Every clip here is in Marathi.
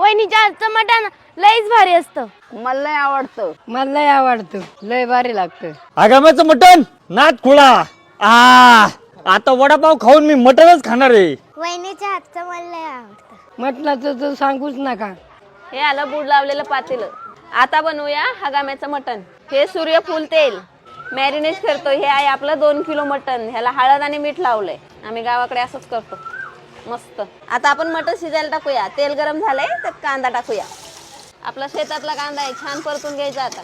वहिनीच्या हातचं मटण लईच भारी असतं. मला लय आवडतं. मला लय आवडतं. लय भारी लागतं. आगाम्याचं मटण? नात खुळा. आ आता वडापाव खाऊन मी मटणच खाणार आहे. वहिनीच्या हातचं मला लय आवडतं. मटणाचं तर सांगूच नका. हे आलं बूड लावलेलं पातेलं. आता बनवूया हगाम्याचं मटण. हे सूर्यफूल तेल. मॅरिनेट करतो हे आहे आपलं दोन किलो मटण. ह्याला हळद आणि मीठ लावलंय. आम्ही गावाकडे असंच करतो. मस्त. आता आपण मटण शिजायला टाकूया. तेल गरम झालंय तर कांदा टाकूया. आपला शेतातला कांदा आहे छान परतून घ्यायचा आता.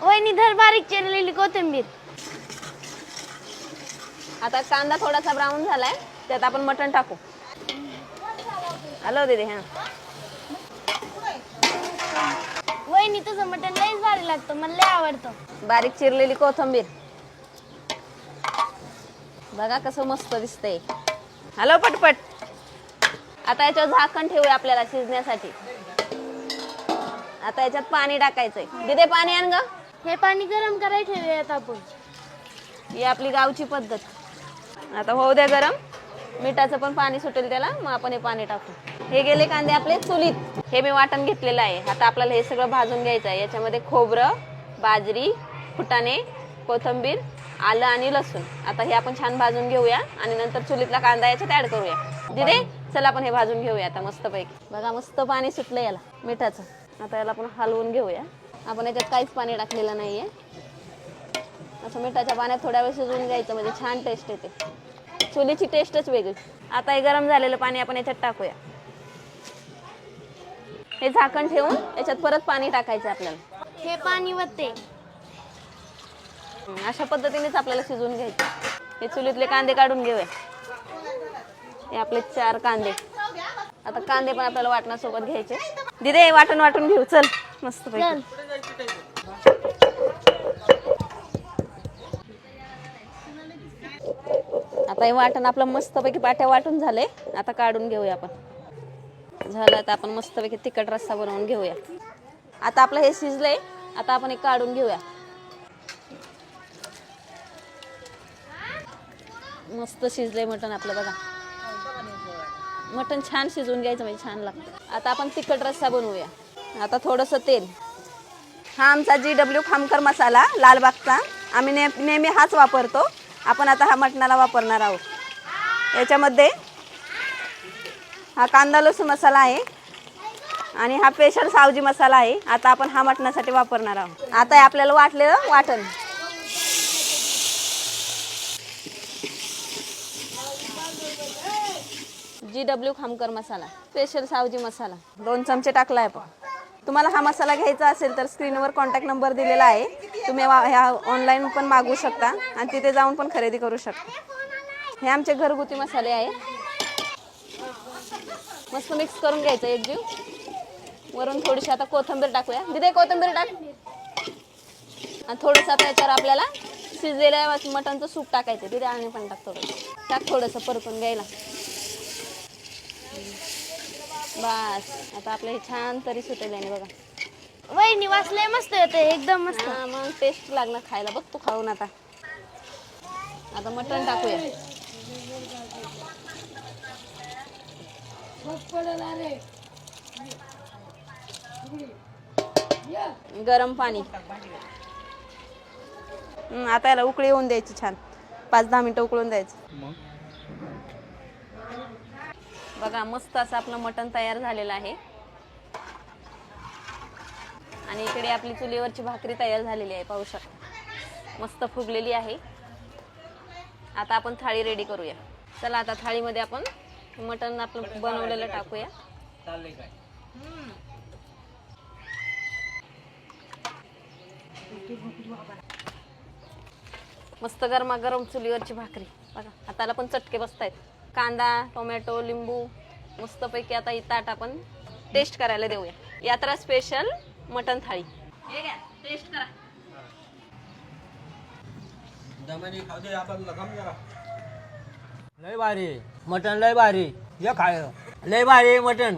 वहिनी धर बारीक चिरलेली कोथिंबीर. आता कांदा थोडासा ब्राऊन झालाय त्यात आपण मटण टाकू. हॅलो दीदी हा. वहिनी तुझं मटण लईच भारी लागतं मला लय आवडतं. बारीक चिरलेली कोथिंबीर. बघा कसं मस्त दिसतंय. हॅलो पटपट. आता याच्यावर झाकण ठेवूया आपल्याला शिजण्यासाठी. आता याच्यात पाणी टाकायचंय. दिदे पाणी आण ग. हे पाणी गरम करायला ठेवूयात आपण. ही आपली गावची पद्धत. आता होऊ द्या गरम. मिठाचं पण पाणी सुटेल त्याला. मग आपण हे पाणी टाकू. हे गेले कांदे आपले चुलीत. हे मी वाटण घेतलेलं आहे. आता आपल्याला हे सगळं भाजून घ्यायचं आहे. याच्यामध्ये खोबरं बाजरी फुटाणे कोथिंबीर आलं आणि लसूण. आता हे आपण छान भाजून घेऊया आणि नंतर चुलीतला कांदा याच्यात ऍड करूया. दिदे चला आपण हे भाजून घेऊया आता मस्त पैकी बघा मस्त पाणी सुटलं याला मिठाचं. आता याला आपण हलवून घेऊया. आपण याच्यात काहीच पाणी टाकलेलं नाहीये. असं मिठाच्या पाण्यात थोड्या वेळ शिजवून घ्यायचं म्हणजे छान टेस्ट येते. चुलीची टेस्टच वेगळी. आता हे गरम झालेलं पाणी आपण याच्यात टाकूया. हे झाकण ठेवून याच्यात परत पाणी टाकायचं आपल्याला. हे पाणी वते. अशा पद्धतीनेच आपल्याला शिजवून घ्यायचं. हे चुलीतले कांदे काढून घेऊया. हे आपले चार कांदे. आता कांदे पण आपल्याला वाटणासोबत घ्यायचे. दिदे वाटण वाटून घेऊ. चल मस्त आता हे वाटण आपलं मस्तपैकी पाट्या वाटून झाले. आता काढून घेऊया आपण. झालं आता आपण मस्तपैकी तिखट रस्सा बनवून घेऊया. आता आपलं हे शिजलंय. आता आपण हे काढून घेऊया. मस्त शिजलंय मटण आपलं बघा. मटण छान शिजवून घ्यायचं म्हणजे छान लागतं. आता आपण तिखट रस्सा बनवूया. आता थोडंसं तेल. हा आमचा जी डब्ल्यू खामकर मसाला लालबागचा. आम्ही ने नेहमी हाच वापरतो. आपण आता हा मटणाला वापरणार आहोत. याच्यामध्ये हा कांदा लसूण मसाला आहे. आणि हा स्पेशल सावजी मसाला आहे. आता आपण हा मटणासाठी वापरणार आहोत. आता आपल्याला वाटलेलं वाटण. G W Khamkar masala special Saoji masala. दोन चमचे टाकला आहे पण तुम्हाला हा मसाला घ्यायचा असेल तर स्क्रीनवर कॉन्टॅक्ट नंबर दिलेला आहे. तुम्ही वा- ह्या ऑनलाईन पण मागवू शकता आणि तिथे जाऊन पण खरेदी करू शकता. हे आमचे घरगुती मसाले आहे मस्त मिक्स करून घ्यायचं एक जीव. वरून थोडीशी आता कोथिंबीर टाकूया. दिदे कोथिंबीर टाक. आणि थोडंसं आता याच्यावर आपल्याला शिजलेल्या मटणचं सूप टाकायचं. तिथे आणि पण टाक थोडं टाक थोडंसं परतून घ्यायला. बस आता आपलं हे छान तरी सुटेल आहे बघा. वहिनी वाचलंय मस्त येते एकदम मस्त. हा मग टेस्ट लागणार खायला. बघ तू खाऊन आता. आता मटण टाकूया. गरम पाणी. आता याला उकळी येऊन द्यायची छान. पाच दहा मिनिटं उकळून द्यायचं. बघा मस्त असं आपलं मटण तयार झालेलं आहे. आणि इकडे आपली चुलीवरची भाकरी तयार झालेली आहे पाहू शकता. मस्त फुगलेली आहे. आता आपण थाळी रेडी करूया. चला आता थाळीमध्ये आपण मटण आपलं बनवलेलं टाकूया. मस्त गरमागरम चुलीवरची भाकरी. बघा हाताला पण चटके बसतायत. कांदा टोमॅटो लिंबू मस्तपैकी आता ही ताट आपण टेस्ट करायला देऊया. यात्रा स्पेशल मटन थाळी. टेस्ट करा. लय भारी मटन लय भारी. ये खाय लय भारी मटन